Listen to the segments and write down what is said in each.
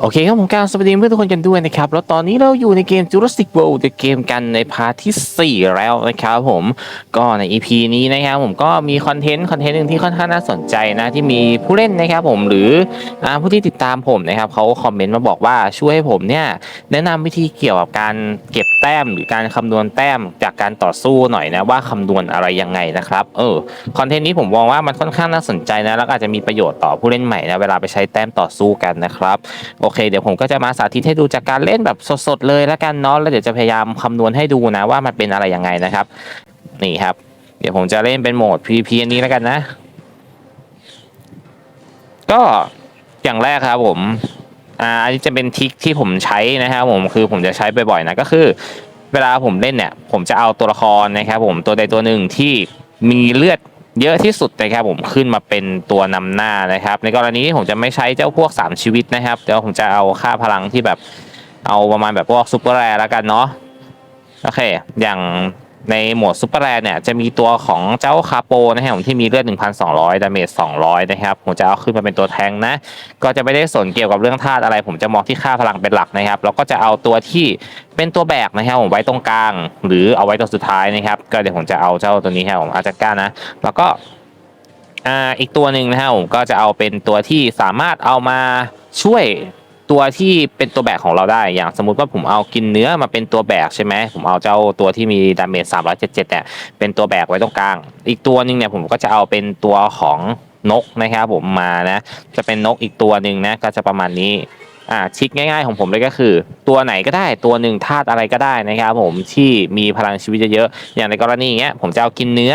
โอเคครับผมการสวัสดีเพื่อนทุกคนกันด้วยนะครับแล้วตอนนี้เราอยู่ในเกม Jurassic World The Game กันในพาร์ทที่ 4 แล้วนะครับผมก็ใน EP นี้นะครับผมก็มีคอนเทนต์คอนเทนต์หนึ่งที่ค่อนข้างน่าสนใจนะที่มีผู้เล่นนะครับผมหรือผู้ที่ติดตามผมนะครับเขาคอมเมนต์มาบอกว่าช่วยให้ผมเนี่ยแนะนำวิธีเกี่ยวกับการเก็บแต้มหรือการคำนวณแต้มจากการต่อสู้หน่อยนะว่าคำนวณอะไรยังไงนะครับเออคอนเทนต์นี้ผมมองว่ามันค่อนข้างน่าสนใจนะแล้วอาจจะมีประโยชน์ต่อผู้เล่นใหม่นะเวลาไปใช้แต้มต่อสู้กันนะครับอเคเดี๋ยวผมก็จะมาสาธิตให้ดูจากการเล่นแบบสดๆเลยแล้วกันเนาะแล้วเดี๋ยวจะพยายามคำนวณให้ดูนะว่ามันเป็นอะไรยังไงนะครับ นี่ครับ เดี๋ยวผมจะเล่นเป็นโหมด PVP อันนี้แล้วกันนะ ก็อย่างแรกครับผมอ่าอันนี้จะเป็นทริคที่ผมใช้นะครับผมคือผมจะใช้บ่อยๆนะก็คือ เวลาผมเล่นเนี่ย ผมจะเอาตัวละครนะครับผมตัวใดตัวหนึ่งที่มีเลือด เยอะที่สุดนะครับผมขึ้นมาเป็นตัวนำหน้านะครับ ในกรณีนี้ผมจะไม่ใช้เจ้าพวก 3 ชีวิตนะครับเดี๋ยวผมจะเอาค่าพลังที่แบบเอาประมาณแบบพวกซูเปอร์แรร์แล้วกันเนาะโอเค อย่าง ในโหมดซูเปอร์แรร์เนี่ยจะมีตัวของเจ้าคาโปนะครับผมที่มีเลือด 1,200 ดาเมจ 200 นะครับ ผมจะเอาขึ้นมาเป็นตัวแทงนะ ก็จะไม่ได้สนเกี่ยวกับเรื่องธาตุอะไร ผมจะมองที่ค่าพลังเป็นหลักนะครับ แล้วก็จะเอาตัวที่เป็นตัวแบกนะครับผมไว้ตรงกลาง หรือเอาไว้ตัวสุดท้ายนะครับ ก็เดี๋ยวผมจะเอาเจ้าตัวนี้ครับผมอาจจะก้านะ แล้วก็อ่าอีกตัวหนึ่งนะครับผมก็จะเอาเป็นตัวที่สามารถเอามาช่วย ตัวที่เป็นตัวแบกของเราได้ อย่างสมมติว่าผมเอากินเนื้อมาเป็นตัวแบกใช่ไหมผมเอาเจ้าตัวที่มีดาเมจสามร้อยเนี่ยเป็นตัวแบกไว้ตรงกลาง อีกตัวหนึ่งเนี่ยผมก็จะเอาเป็นตัวของนกนะครับผมมานะจะเป็นนกอีกตัวหนึ่งนะก็จะประมาณนี้ อ่าชิกง่ายๆของผมเลยก็คือ ตัวไหนก็ได้ตัวหนึ่งธาตุอะไรก็ได้นะครับผมที่มีพลังชีวิตเยอะๆอย่างในกรณีเงี้ยผมจะเอากินเนื้อ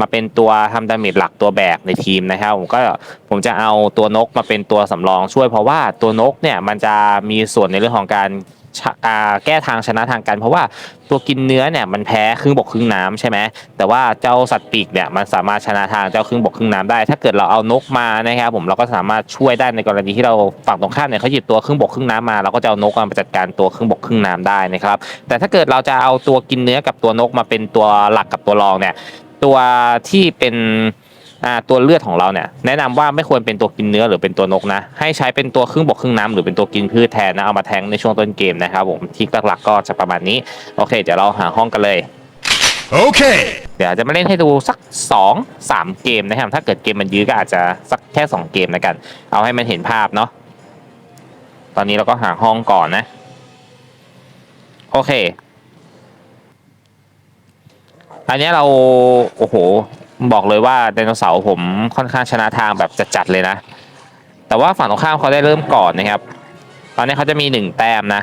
มาเป็นตัวทำดาเมจหลักตัวแบกในทีมนะครับผมก็ผมจะเอาตัวนกมาเป็นตัวสำรองช่วยเพราะว่าตัวนกเนี่ยมันจะมีส่วนในเรื่องของการแก้ทางชนะทางกันเพราะว่าตัวกินเนื้อเนี่ยมันแพ้ครึ่งบกครึ่งน้ำใช่ไหมแต่ว่าเจ้าสัตว์ปีกเนี่ยมันสามารถชนะทางเจ้าครึ่งบกครึ่งน้ำได้ ถ้าเกิดเราเอานกมานะครับผมเราก็สามารถช่วยได้ในกรณีที่เราฝั่งตรงข้ามเนี่ยเขาหยิบตัวครึ่งบกครึ่งน้ำมาเราก็จะเอานกมาจัดการตัวครึ่งบกครึ่งน้ำได้นะครับแต่ถ้าเกิดเราจะเอาตัวกินเนื้อกับตัวนกมาเป็นตัวหลักกับตัวรองเนี่ยตัวที่เป็น ตัวเลือดของเราเนี่ยแนะนำว่าไม่ควรเป็นตัวกินเนื้อหรือเป็นตัวนกนะ ให้ใช้เป็นตัวครึ่งบกครึ่งน้ำหรือเป็นตัวกินพืชแทนนะเอามาแทงในช่วงต้นเกมนะครับผมทริกหลักๆก็จะประมาณนี้โอเค เดี๋ยวเราหาห้องกันเลย Okay. เดี๋ยวจะมาเล่นให้ดูสักสองสามเกมนะครับ ถ้าเกิดเกมมันยื้อก็อาจจะสักแค่สองเกมแล้วกัน เอาให้มันเห็นภาพเนาะ ตอนนี้เราก็หาห้องก่อนนะ โอเค อันนี้เรา โอ้โห บอกเลยว่าไดโนเสาร์ผมค่อนข้างชนะทางแบบจัดๆเลยนะ แต่ว่าฝั่งตรงข้ามเขาได้เริ่มก่อนนะครับ ตอนนี้เขาจะมีหนึ่งแต้มนะ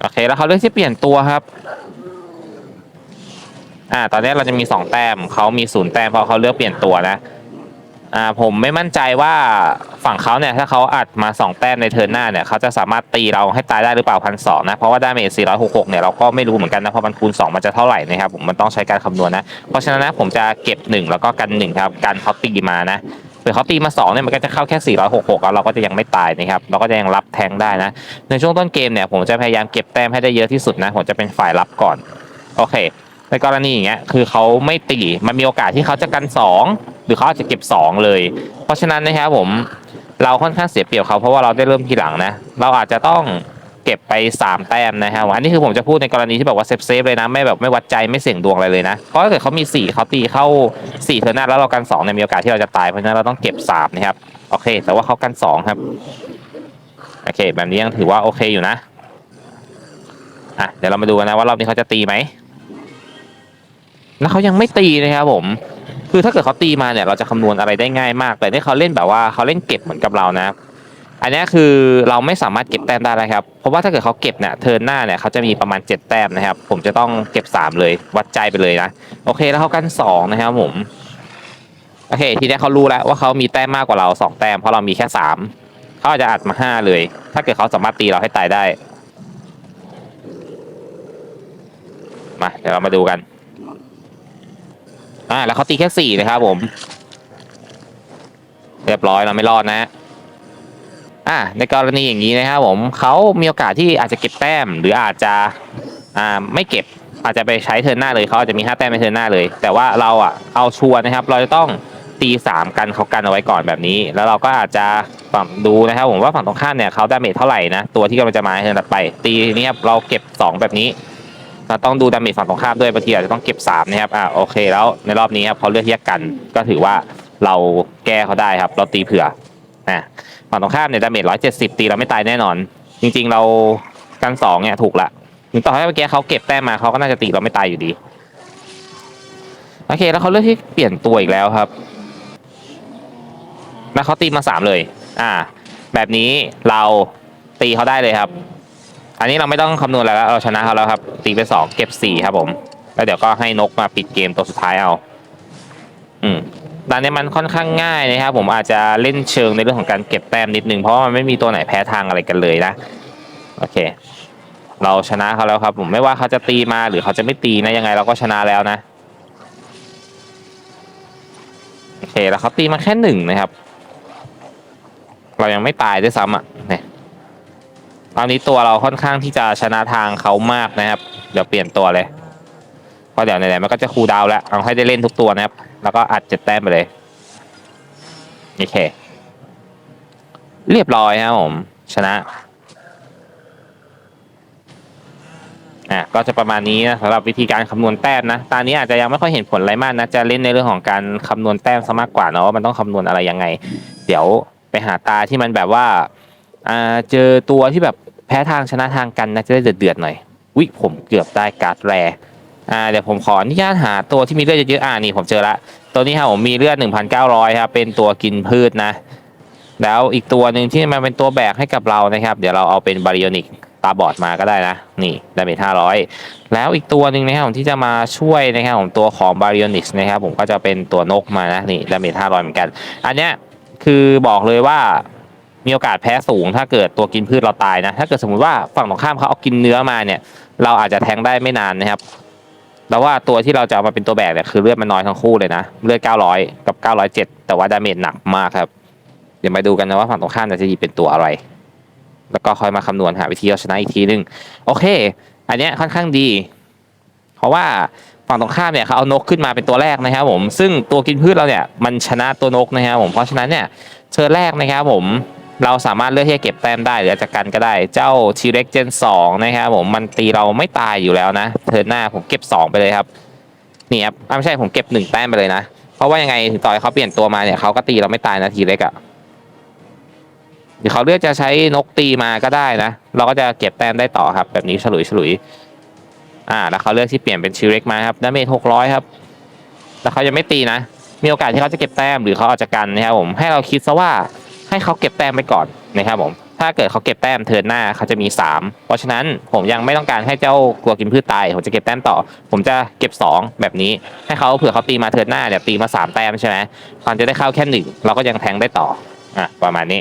โอเคแล้วเขาเลือกที่เปลี่ยนตัวครับ อ่า ตอนนี้เราจะมีสองแต้มเขามีศูนย์แต้มเพราะเขาเลือกเปลี่ยนตัวนะ อ่าผมไม่มั่นใจว่าฝั่งเขาเนี่ยถ้าเขาอัดมาสองแต้มในเทิร์นหน้าเนี่ยเขาจะสามารถตีเราให้ตายได้หรือเปล่าพันสองนะเพราะว่าดาเมจ466เนี่ยเราก็ไม่รู้เหมือนกันนะเพราะมันคูณ 2 มันจะเท่าไหร่นะครับผมมันต้องใช้การคำนวณนะ เพราะฉะนั้นนะผมจะเก็บ 1 แล้วก็กัน1ครับกันเขาตีมานะเผื่อเขาตีมา2เนี่ยมันก็จะเข้าแค่ 466แล้วเราก็จะยังไม่ตายนะครับเราก็จะยังรับแทงได้นะ ในช่วงต้นเกมเนี่ยผมจะพยายามเก็บแต้มให้ได้เยอะที่สุดนะผมจะเป็นฝ่ายรับก่อนโอเค ในกรณีอย่างเงี้ยคือเขาไม่ตีมันมีโอกาสที่เขาจะกัน 2 หรือเขาอาจจะเก็บ 2 เลย เพราะฉะนั้นนะครับผมเราค่อนข้างเสียเปรียบเขาเพราะว่าเราได้เริ่มทีหลังนะ เราอาจจะต้องเก็บไป 3 แต้มนะครับอันนี้คือผมจะพูดในกรณีที่แบบว่าเซฟเซฟเลยนะไม่แบบไม่วัดใจไม่เสี่ยงดวงอะไรเลยนะเพราะถ้าเกิดเขามี 4เขาตีเข้า4เทอร์นาแล้วเรากัน2เนี่ยมีโอกาสที่เราจะตายเพราะฉะนั้นเราต้องเก็บ3นะครับโอเค แต่ว่าเขากัน 2 ครับโอเค แบบนี้ยังถือว่าโอเคอยู่นะอะเดี๋ยวเรามาดูกันนะว่ารอบนี้เขาจะตีไหม แล้วเขายังไม่ตีนะครับผมคือถ้าเกิดเขาตีมาเนี่ยเราจะคำนวณอะไรได้ง่ายมาก แต่นี่เขาเล่นแบบว่าเขาเล่นเก็บเหมือนกับเรานะ อันนี้คือเราไม่สามารถเก็บแต้มได้เลยครับ เพราะว่าถ้าเกิดเขาเก็บเนี่ยเทิร์นหน้าเนี่ยเขาจะมีประมาณ 7 แต้มนะครับ ผมจะต้องเก็บ 3 เลยวัดใจไปเลยนะโอเคแล้วเขากัน 2 นะครับผมโอเค ทีนี้เขารู้แล้วว่าเขามีแต้มมากกว่าเรา 2 แต้มเพราะเรามีแค่ 3เขาอาจจะอัดมา 5 เลย ถ้าเกิดเขาสามารถตีเราให้ตายได้มาเดี๋ยวเรามาดูกัน อ่าแล้วเขาตีแค่สี่นะครับผม เรียบร้อยเราไม่รอดนะอ่าในกรณีอย่างนี้นะครับผมเขามีโอกาสที่อาจจะเก็บแต้ม หรืออาจจะอ่าไม่เก็บอาจจะไปใช้เทิร์นหน้าเลยเขาอาจจะมีห้าแต้มในเทิร์นหน้าเลย แต่ว่าเราอะเอาชัวร์นะครับ เราจะต้องตีสามกันเขากันเอาไว้ก่อนแบบนี้ แล้วเราก็อาจจะฝั่งดูนะครับผมว่าฝั่งตรงข้ามเนี่ยเขาดาเมจเท่าไหร่นะตัวที่กำลังจะมาเทิร์นถัดไป ตีนี่ครับเราเก็บสองแบบนี้ เราต้องดูดาเมจฝั่งตรงข้ามด้วยบางทีอาจจะต้องเก็บ3นะครับอ่าโอเคแล้วในรอบนี้ครับเขาเลือกที่จะกันก็ถือว่าเราแก้เขาได้ครับ เราตีเผื่ออ่าฝั่งตรงข้ามเนี่ยดาเมจ170ตีเราไม่ตายแน่นอน จริง ๆ เรากันสองเนี่ยถูกละถึงต่อให้เมื่อกี้เขาเก็บแต้มมาเขาก็น่าจะตีเราไม่ตายอยู่ดีโอเค แล้วเขาเลือกที่เปลี่ยนตัวอีกแล้วครับ แล้วเขาตีมาสามเลย อ่า แบบนี้เราตีเขาได้เลยครับ อันนี้เราไม่ต้องคำนวณอะไรแล้วเราชนะเขาแล้วครับ ตีไปสองเก็บสี่ครับผม แล้วเดี๋ยวก็ให้นกมาปิดเกมตัวสุดท้ายเอา อืมตอนนี้มันค่อนข้างง่ายนะครับ ผมอาจจะเล่นเชิงในเรื่องของการเก็บแต้มนิดนึงเพราะว่ามันไม่มีตัวไหนแพ้ทางอะไรกันเลยนะ โอเค เราชนะเขาแล้วครับ ผมไม่ว่าเขาจะตีมาหรือเขาจะไม่ตีนะยังไงเราก็ชนะแล้วนะโอเคแล้วเขาตีมาแค่หนึ่งนะครับ เรายังไม่ตายด้วยซ้ำอะเนี่ย ตอนนี้ตัวเราค่อนข้างที่จะชนะทางเขามากนะครับ เดี๋ยวเปลี่ยนตัวเลยเพราะเดี๋ยวไหนๆมันก็จะคูลดาวแล้วเอาให้ได้เล่นทุกตัวนะครับ แล้วก็อัดเจ็ดแต้มไปเลยโอเค เรียบร้อยครับผม ชนะอะก็จะประมาณนี้นะสำหรับวิธีการคำนวณแต้มนะ ตอนนี้อาจจะยังไม่ค่อยเห็นผลอะไรมากนะ จะเล่นในเรื่องของการคำนวณแต้มซะมากกว่าเนาะว่ามันต้องคำนวณอะไรยังไง เดี๋ยวไปหาตาที่มันแบบว่าอ่าเจอตัวที่แบบ แพ้ทางชนะทางกันนะจะได้เดือดๆหน่อยวิผมเกือบได้การ์ดแรอ่าเดี๋ยวผมขออนุญาตหาตัวที่มีเลือดเยอะๆอ่านี่ผมเจอละตัวนี้ครับผมมีเลือด 1,900ครับเป็นตัวกินพืชนะ แล้วอีกตัวหนึ่งที่มันเป็นตัวแบกให้กับเรานะครับ เดี๋ยวเราเอาเป็นบาริโอนิกตาบอดมาก็ได้นะ นี่ดาเมจ500 แล้วอีกตัวหนึ่งนะครับผมที่จะมาช่วยนะครับผมตัวของบาริโอนิกนะครับผมก็จะเป็นตัวนกมานะนี่ดาเมจ500เหมือนกัน อันเนี้ยคือบอกเลยว่า มีโอกาสแพ้สูง ถ้าเกิดตัวกินพืชเราตายนะ ถ้าเกิดสมมติว่าฝั่งตรงข้ามเขาเอากินเนื้อมาเนี่ย เราอาจจะแทงได้ไม่นานนะครับแต่ว่าตัวที่เราจะเอามาเป็นตัวแบกเนี่ยคือเลือดมันน้อยทั้งคู่เลยนะเลือด900 กับ 907 แต่ว่าดาเมจหนักมากครับ เดี๋ยวมาดูกันนะว่าฝั่งตรงข้ามจะหยิบเป็นตัวอะไร แล้วก็ค่อยมาคำนวณหาวิธีเอาชนะอีกทีนึงโอเค อันเนี้ยค่อนข้างดี เพราะว่าฝั่งตรงข้ามเนี่ยเขาเอานกขึ้นมาเป็นตัวแรกนะครับผมซึ่งตัวกินพืชเราเนี่ยมันชนะตัวนกนะครับผมเพราะฉะนั้นเนี่ยเชิญแรกนะครับผม เราสามารถเลือกที่จะเก็บแต้มได้หรืออาจจะกันก็ได้ เจ้าทีเร็กเจนสองนะครับผมมันตีเราไม่ตายอยู่แล้วนะเทิร์นหน้าผมเก็บสองไปเลยครับนี่ครับไม่ใช่ผมเก็บหนึ่งแต้มไปเลยนะ เพราะว่ายังไงถึงต่อให้เขาเปลี่ยนตัวมาเนี่ยเขาก็ตีเราไม่ตายนะทีเล็กอะหรือเขาเลือกจะใช้นกตีมาก็ได้นะ เราก็จะเก็บแต้มได้ต่อครับ แบบนี้ฉลุยฉลุยอ่า แล้วเขาเลือกที่เปลี่ยนเป็นชิเล็กมาครับดาเมจหกร้อยครับแต่เขายังไม่ตีนะ มีโอกาสที่เขาจะเก็บแต้มหรือเขาอาจจะกันนะครับผม ให้เราคิดซะว่า ให้เขาเก็บแต้มไปก่อนนะครับผมถ้าเกิดเขาเก็บแต้มเทินหน้าเขาจะมี 3 เพราะฉะนั้นผมยังไม่ต้องการให้เจ้ากลัวกินพืชตาย ผมจะเก็บแต้มต่อ ผมจะเก็บ 2 แบบนี้ ให้เขาเผื่อเขาตีมาเทินหน้าเนี่ยตีมา 3 แต้มใช่ไหมเขาจะได้เข้าแค่หนึ่งเราก็ยังแทงได้ต่ออะประมาณนี้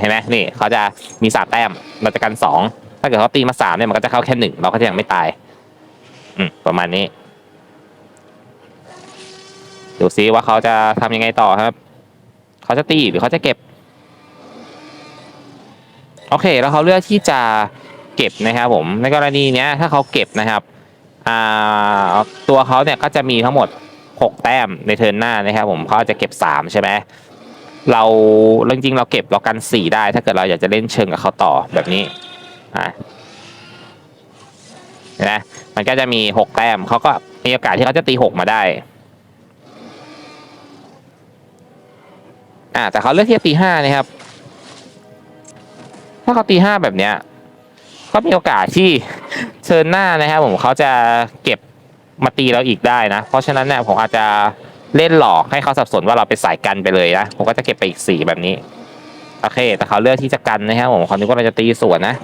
เห็นไหมนี่เขาจะมีสามแต้มเราจะกันสองถ้าเกิดเขาตีมาสามเนี่ยมันก็จะเข้าแค่หนึ่งเราก็จะยังไม่ตายอืมประมาณนี้ดูซิว่าเขาจะทำยังไงต่อครับ เขาจะตีหรือเขาจะเก็บ โอเค แล้วเขาเลือกที่จะเก็บนะครับผมในกรณีเนี้ยถ้าเขาเก็บนะครับตัวเขาเนี่ยก็จะมีทั้งหมด 6 แต้มในเทิร์นหน้านะครับผมเขาจะเก็บ 3 ใช่ไหมเราจริงๆเราเก็บเรากัน 4 ได้ ถ้าเกิดเราอยากจะเล่นเชิงกับเขาต่อแบบนี้อ่าเห็นไหมมันก็จะมี 6 แต้มเขาก็มีโอกาสที่เขาจะตี 6 มาได้อ่าแต่เขาเลือกที่จะตี5นะครับ ถ้าเขาตีห้าแบบเนี้ยก็มีโอกาสที่เชิญหน้านะครับผมเขาจะเก็บมาตีเราอีกได้นะ เพราะฉะนั้นเนี่ยผมอาจจะเล่นหลอกให้เขาสับสนว่าเราเป็นสายกันไปเลยนะ ผมก็จะเก็บไปอีกสี่แบบนี้ โอเค แต่เขาเลือกที่จะกันนะครับผมเขาคิดว่าเราจะตีสวนนะ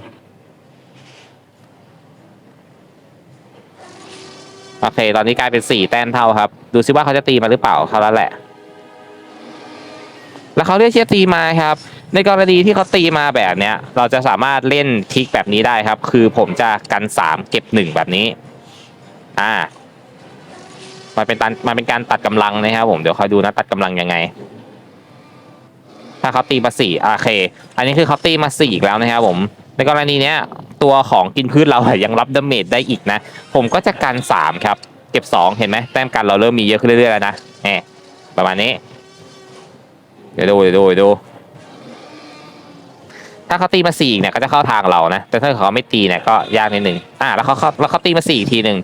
โอเค ตอนนี้กลายเป็นสี่แต้มเท่าครับ ดูซิว่าเขาจะตีมาหรือเปล่าเขาแล้วแหละ แล้วเขาเลือกที่จะตีมาครับ ในกรณีที่เขาตีมาแบบเนี้ย เราจะสามารถเล่นทิกแบบนี้ได้ครับ คือผมจะกันสามเก็บหนึ่งแบบนี้ อ่า มันเป็นตันมันเป็นการตัดกำลังนะครับผม เดี๋ยวคอยดูนะตัดกำลังยังไง ถ้าเขาตีมาสี่โอเค อันนี้คือเขาตีมาสี่อีกแล้วนะครับผม ในกรณีเนี้ย ตัวของกินพืชเรายังรับดาเมจได้อีกนะ ผมก็จะกันสามครับ เก็บสองเห็นไหมแต้มกันเราเริ่มมีเยอะขึ้นเรื่อยๆแล้วนะแหมประมาณนี้ เดี๋ยวดูเดี๋ยวดูเดี๋ยวดู ถ้าเขาตีมาสี่เนี่ยก็จะเข้าทางเรานะ แต่ถ้าเขาไม่ตีเนี่ยก็ยากนิดหนึ่งอ่าแล้วเขาแล้วเขาตีมาสี่ทีหนึ่ง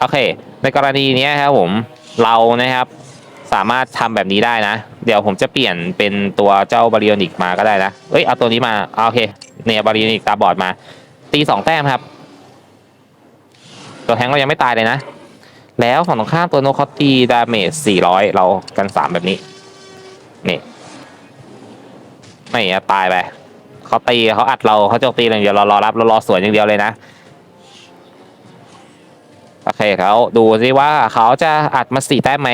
โอเค ในกรณีนี้ครับผมเรานะครับ สามารถทำแบบนี้ได้นะ เดี๋ยวผมจะเปลี่ยนเป็นตัวเจ้าบาริโอนิกมาก็ได้นะเอ้ยเอาตัวนี้มาโอเคเนี่ยบาริโอนิกตาบอดมา ตีสองแต้มครับ ตัวแทงเรายังไม่ตายเลยนะ แล้วฝั่งตรงข้ามตัวโนเขาตีดาเมจ400เรากันสามแบบนี้นี่ไม่อะตายไป เขาตีเขาอัดเราเขาโจมตีอย่างเดียวเรารอรับเรารอสวนอย่างเดียวเลยนะโอเคเขาดูสิว่าเขาจะอัดมาสี่แต้มไหม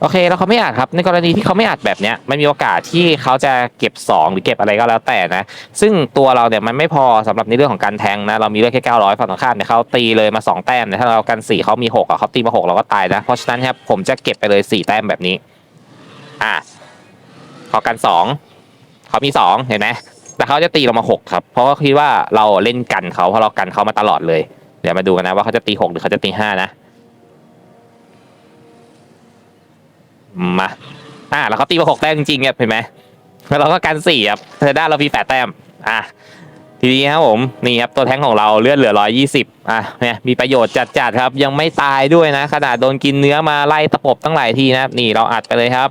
โอเคแล้วเขาไม่อัดครับในกรณีที่เขาไม่อัดแบบเนี้ยมันมีโอกาสที่เขาจะเก็บ 2 หรือเก็บอะไรก็แล้วแต่นะ ซึ่งตัวเราเนี่ยมันไม่พอสำหรับในเรื่องของการแทงนะ เรามีเลือดแค่900ฝั่งตรงข้ามเนี่ยเขาตีเลยมา 2 แต้มเนี่ยถ้าเรากัน4เขามี6อะเขาตีมา 6 เราก็ตายนะ เพราะฉะนั้นครับผมจะเก็บไปเลย 4 แต้มแบบนี้ อะ เขากัน2เขามี2เห็นไหมแต่เขาจะตีเรามา6ครับ เพราะเขาคิดว่าเราเล่นกันเขาเพราะเรากันเขามาตลอดเลย เดี๋ยวมาดูกันนะว่าเขาจะตี6หรือเขาจะตี5นะมาอ่าแล้วเขาตีมาหกแต้มจริงๆครับเห็นไหมแล้วเราก็กันสี่ครับเธอได้เรามีแปดแต้มอะทีนี้ครับผมนี่ครับตัวแท้งของเราเลือดเหลือร้อยยี่สิบอะเนี่ยมีประโยชน์จัดๆครับ ยังไม่ตายด้วยนะ ขนาดโดนกินเนื้อมาไล่ตะปบตั้งหลายทีนะครับนี่เราอัดไปเลยครับ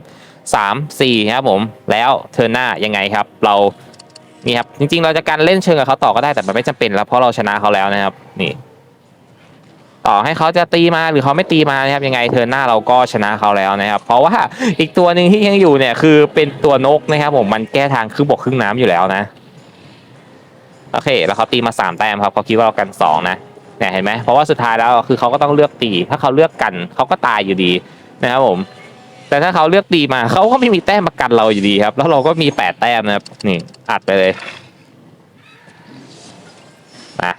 สามสี่ครับผมแล้วเธอหน้ายังไงครับ เรานี่ครับจริงๆ เราจะการเล่นเชิงกับเขาต่อก็ได้แต่มันไม่จำเป็นแล้วเพราะเราชนะเขาแล้วนะครับนี่ต่อให้เขาจะตีมาหรือเขาไม่ตีมานะครับยังไงเทิร์นหน้าเราก็ชนะเขาแล้วนะครับ เพราะว่าอีกตัวหนึ่งที่ยังอยู่เนี่ยคือเป็นตัวนกนะครับผมมันแก้ทางครึ่งบกครึ่งน้ำอยู่แล้วนะโอเค แล้วเขาตีมาสามแต้มครับเขาคิดว่าเรากันสองนะเนี่ยเห็นไหมเพราะว่าสุดท้ายแล้วคือเขาก็ต้องเลือกตี ถ้าเขาเลือกกันเขาก็ตายอยู่ดีนะครับผม แต่ถ้าเขาเลือกตีมาเขาก็ไม่มีแต้มประกันเราอยู่ดีครับ แล้วเราก็มีแปดแต้มนะครับ นี่อัดไปเลยนะ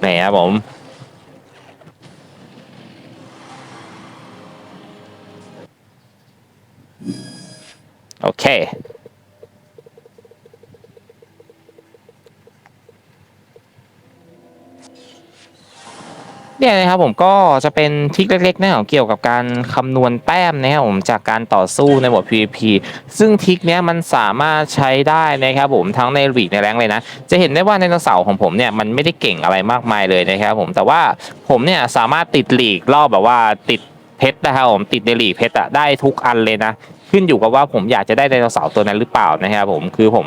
ไหนครับผม โอเค เนี่ยนะครับผมก็จะเป็นทริคเล็กๆนะครับเกี่ยวกับการคำนวณแต้มนะครับผมจากการต่อสู้ในโหมด PVP ซึ่งทริคเนี้ยมันสามารถใช้ได้นะครับผมทั้งในลีกในแรงเลยนะ จะเห็นได้ว่าในเสาของผมเนี่ยมันไม่ได้เก่งอะไรมากมายเลยนะครับผมแต่ว่าผมเนี่ยสามารถติดลีกรอบแบบว่าติดเพชรนะครับผมติดในลีกเพชรอะได้ทุกอันเลยนะ ขึ้นอยู่กับว่าผมอยากจะได้ไดโนเสาร์ตัวนั้นหรือเปล่านะครับผมคือผม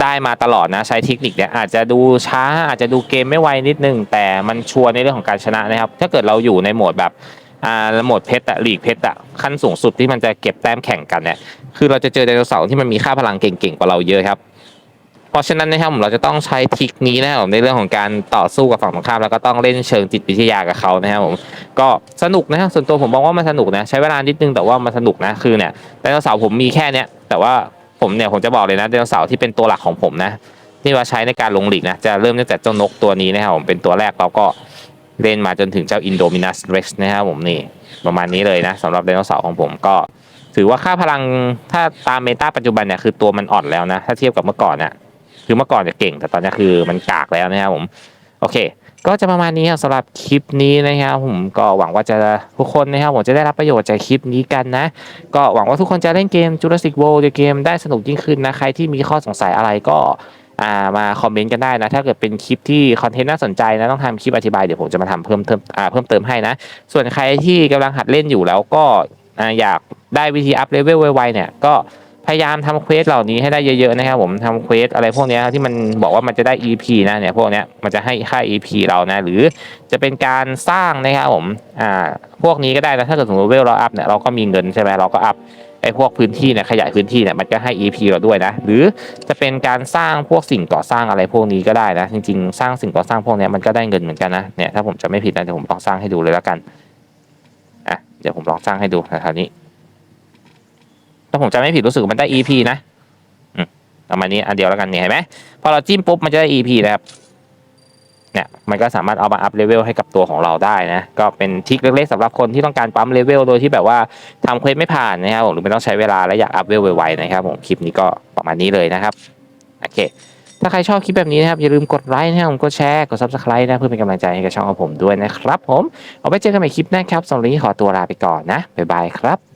ได้มาตลอดนะใช้เทคนิคเนี่ยอาจจะดูช้าอาจจะดูเกมไม่ไวนิดนึง แต่มันชัวร์ในเรื่องของการชนะนะครับ ถ้าเกิดเราอยู่ในโหมดแบบอ่าโหมดเพชรอะลีกเพชรอะขั้นสูงสุดที่มันจะเก็บแต้มแข่งกันเนี่ยคือเราจะเจอไดโนเสาร์ที่มันมีค่าพลังเก่งๆกว่าเราเยอะครับ เพราะฉะนั้นนะครับผมเราจะต้องใช้ทริคนี้นะครับในเรื่องของการต่อสู้กับฝั่งตรงข้ามแล้วก็ต้องเล่นเชิงจิตวิทยากับเขานะครับผมก็สนุกนะครับส่วนตัวผมมองว่ามันสนุกนะใช้เวลานิดนึงแต่ว่ามันสนุกนะคือเนี่ยไดโนเสาร์ผมมีแค่เนี้ยแต่ว่าผมเนี่ยผมจะบอกเลยนะไดโนเสาร์ที่เป็นตัวหลักของผมนะที่ว่าใช้ในการลงหลีกนะจะเริ่มตั้งแต่เจ้านกตัวนี้นะครับผมเป็นตัวแรกเราก็เล่นมาจนถึงเจ้า Indominus Rex นะครับผมนี่ประมาณนี้เลยนะสำหรับไดโนเสาร์ของผมก็ ถือว่าค่าพลังถ้าตามเมตาปัจจุบันเนี่ยคือตัวมันอ่อนแล้วนะ ถ้าเทียบกับเมื่อก่อนเนี่ย คือเมื่อก่อนจะเก่ง แต่ตอนนี้คือมันกากแล้วนะครับผมโอเค ก็จะประมาณนี้ครับสำหรับคลิปนี้นะครับผมก็หวังว่าจะทุกคนนะครับผมจะได้รับประโยชน์จากคลิปนี้กันนะ ก็หวังว่าทุกคนจะเล่นเกม Jurassic World The Game ได้สนุกยิ่งขึ้นนะใครที่มีข้อสงสัยอะไรก็ามาคอมเมนต์กันได้นะ ถ้าเกิดเป็นคลิปที่คอนเทนต์น่าสนใจนะต้องทำคลิปอธิบายเดี๋ยวผมจะมาทำเพิ่มเติมเพิ่มเติมให้นะ ส่วนใครที่กำลังหัดเล่นอยู่แล้วก็ออยากได้วิธีอัพเลเวลไวๆเนี่ยก็ พยายามทำเควสเหล่านี้ให้ได้เยอะๆนะครับผมทำเควสอะไรพวกนี้ที่มันบอกว่ามันจะได้ EP นะเนี่ยพวกนี้มันจะให้ค่า EP เรานะ หรือจะเป็นการสร้างนะครับผมอ่าพวกนี้ก็ได้นะถ้าเกิดสมมติเวลเราอัพเนี่ยเราก็มีเงินใช่ไหมเราก็อัพไอ้พวกพื้นที่เนี่ยขยายพื้นที่เนี่ยมันก็ให้ EP เราด้วยนะ หรือจะเป็นการสร้างพวกสิ่งก่อสร้างอะไรพวกนี้ก็ได้นะ จริงๆ สร้างสิ่งก่อสร้างพวกนี้มันก็ได้เงินเหมือนกันนะเนี่ยถ้าผมจะไม่ผิดนะเดี๋ยวผมลองสร้างให้ดูเลยแล้วกันอะเดี๋ยวผมลองสร้างให้ดูแถวนี้ ผมจะไม่ผิดรู้สึกามันได้ EP นะประมาณนี้อันเดียวแล้วกันเนี่ยเห็นไหมพอเราจิ้มปุ๊บมันจะได้ EP นะครับเนี่ยมันก็สามารถเอามาอัพเลเวลให้กับตัวของเราได้นะก็เป็นทิคเล็กๆสำหรับคนที่ต้องการปั๊มเลเวลโดยที่แบบว่าทำเควสไม่ผ่านนะครับผมหรือไม่ต้องใช้เวลาและอยากอัพเวลไวๆนะครับผมคลิปนี้ก็ประมาณนี้เลยนะครับโอเค ถ้าใครชอบคลิปแบบนี้นะครับอย่าลืมกดไลค์นะครับผมกดแชร์กด subscribe นะเพื่อเป็นกำลังใจให้กับช่องของผมด้วยนะครับผมเอาไว้เจอกันใหม่คลิปหน้าครับสำหรับวันนี้ขอตัวลาไปก่อนนะบ๊ายบายครับ